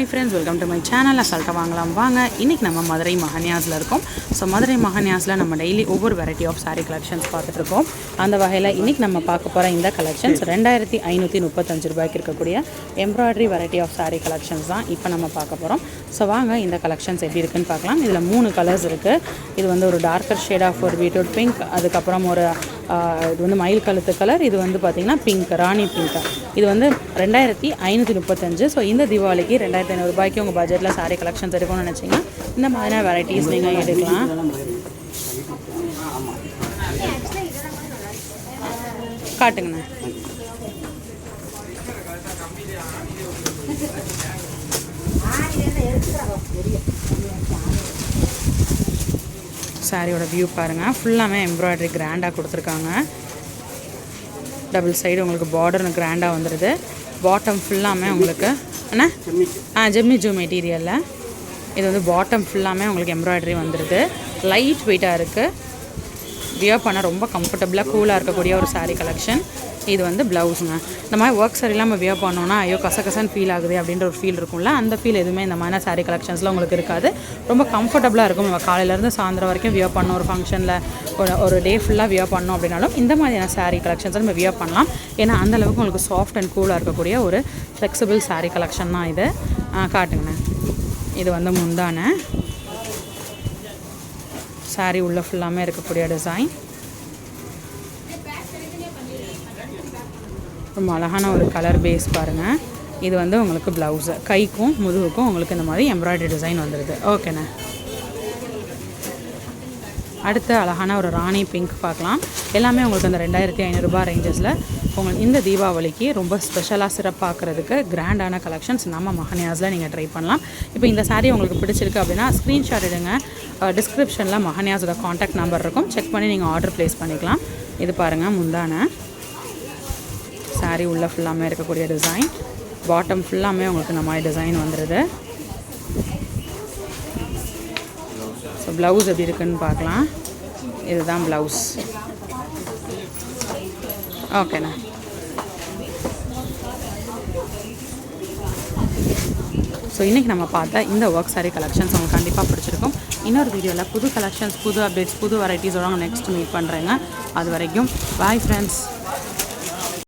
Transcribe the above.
Hi friends welcome to my channel அசால்ட்டாக வாங்கலாம். வாங்க இன்றைக்கி நம்ம மதுரை மகன்யாஸில் இருக்கோம். ஸோ மதுரை மகன்யாஸில் நம்ம டெய்லி ஒவ்வொரு வெரைட்டி ஆஃப் சாரீ கலெக்ஷன்ஸ் பார்த்துட்ருக்கோம் அந்த வகையில் இன்றைக்கி நம்ம பார்க்க போகிற இந்த கலெக்ஷன்ஸ் ரெண்டாயிரத்தி ஐநூற்றி முப்பத்தஞ்சு ரூபாய்க்கு இருக்கக்கூடிய embroidery variety of sari collections தான் இப்போ நம்ம பார்க்க போகிறோம் ஸோ வாங்க இந்த கலெக்ஷன்ஸ் எப்படி இருக்குன்னு பார்க்கலாம். இதில் மூணு கலர்ஸ் இருக்குது இது வந்து ஒரு டார்க்கர் ஷேட் ஆஃப் ஒரு பீட்ரூட் பிங்க் அதுக்கப்புறம் ஒரு இது வந்து மயில் கழுத்து கலர் இது வந்து பார்த்திங்கன்னா பிங்க் ராணி பிங்க் இது வந்து ரெண்டாயிரத்தி ஐநூற்றி முப்பத்தஞ்சு. ஸோ இந்த தீபாவளிக்கு ரெண்டாயிரத்தி ஐநூறுரூபாய்க்கு உங்கள் பட்ஜெட்டில் சாரீ கலெக்ஷன்ஸ் இருக்கும்னு நினச்சிங்கன்னா இந்த மாதிரியான வெரைட்டிஸ் நீங்கள் எடுக்கலாம். காட்டுங்கண்ணா. சாரியோட வியூ பாருங்கள் ஃபுல்லாமே எம்ப்ராய்டரி கிராண்டாக கொடுத்துருக்காங்க. டபுள் சைடு உங்களுக்கு பார்டர் கிராண்டாக வந்துடுது பாட்டம் ஃபுல்லாமே உங்களுக்கு என்ன? ஆ ஜெம்மி ஜூ மெட்டீரியலில் இது வந்து பாட்டம் ஃபுல்லாமே உங்களுக்கு எம்ப்ராய்டரி வந்துடுது லைட் வெயிட்டாக இருக்குது வியர் பண்ண ரொம்ப கம்ஃபர்டபுளாக கூலாக இருக்கக்கூடிய ஒரு saree கலெக்ஷன் இது வந்து ப்ளவுஸுங்க. இந்த மாதிரி ஒர்க் சரியில்லாம நம்ம வியர் பண்ணோன்னா ஐயோ கசகசன்னு ஃபீல் ஆகுது அப்படின்ற ஒரு ஃபீல் இருக்கும்ல அந்த ஃபீல் எதுவுமே இந்த மாதிரி saree கலெக்ஷன்ஸில் உங்களுக்கு இருக்காது. ரொம்ப கம்ஃபர்டபுளாக இருக்கும். நம்ம காலையிலேருந்து சாயந்தரம் வரைக்கும் வியர் பண்ணோம். ஒரு ஃபங்க்ஷனில் ஒரு ஒரு டே ஃபுல்லாக வியர் பண்ணோம் அப்படின்னாலும் இந்த மாதிரியான saree கலெக்ஷன்ஸை நம்ம வியர் பண்ணலாம். ஏன்னா அந்தளவுக்கு உங்களுக்கு சாஃப்ட் அண்ட் கூலாக இருக்கக்கூடிய ஒரு ஃப்ளெக்சிபிள் saree கலெக்ஷன் தான் இது. காட்டுங்கண்ணே இது வந்து முந்தான. saree உள்ள ஃபுல்லாமே இருக்கக்கூடிய டிசைன் ரொம்ப அழகான ஒரு கலர் பேஸ் பாருங்கள் இது வந்து உங்களுக்கு ப்ளவுஸு கைக்கும் முதுகுக்கும் உங்களுக்கு இந்த மாதிரி எம்ப்ராய்டரி டிசைன் வந்துடுது ஓகேண்ணே அடுத்து அழகான ஒரு ராணி பிங்க் பார்க்கலாம். எல்லாமே உங்களுக்கு அந்த ரெண்டாயிரத்தி ஐநூறுரூபா ரேஞ்சஸில் உங்களுக்கு இந்த தீபாவளிக்கு ரொம்ப ஸ்பெஷலாக சிறப்பாக்குறதுக்கு கிராண்டான கலெக்ஷன்ஸ் நம்ம மகனியாஸில் நீங்கள் ட்ரை பண்ணலாம். இப்போ இந்த சாரீ உங்களுக்கு பிடிச்சிருக்கு அப்படின்னா ஸ்க்ரீன்ஷாட் எடுங்க. டிஸ்கிரிப்ஷனில் மகனியாஸோட காண்டாக்ட் நம்பர் இருக்கும். செக் பண்ணி நீங்கள் ஆர்டர் ப்ளேஸ் பண்ணிக்கலாம். இது பாருங்கள் முந்தான. சாரீ உள்ளே ஃபுல்லாமே இருக்கக்கூடிய டிசைன் பாட்டம் ஃபுல்லாமே உங்களுக்கு இந்த மாதிரி டிசைன் வந்துடுது ஸோ ப்ளவுஸ் எப்படி இருக்குன்னு பார்க்கலாம். இதுதான் ப்ளவுஸ் ஓகேண்ணா ஸோ இன்றைக்கி நம்ம பார்த்த இந்த ஒர்க் saree கலெக்ஷன்ஸ் உங்களுக்கு கண்டிப்பாக பிடிச்சிருக்கும். இன்னொரு வீடியோவில் புது கலெக்ஷன்ஸ் புது அப்டேட்ஸ் புது வெரைட்டிஸோட நெக்ஸ்ட் மீட் பண்ணுறேங்க அது வரைக்கும் பாய் ஃப்ரெண்ட்ஸ்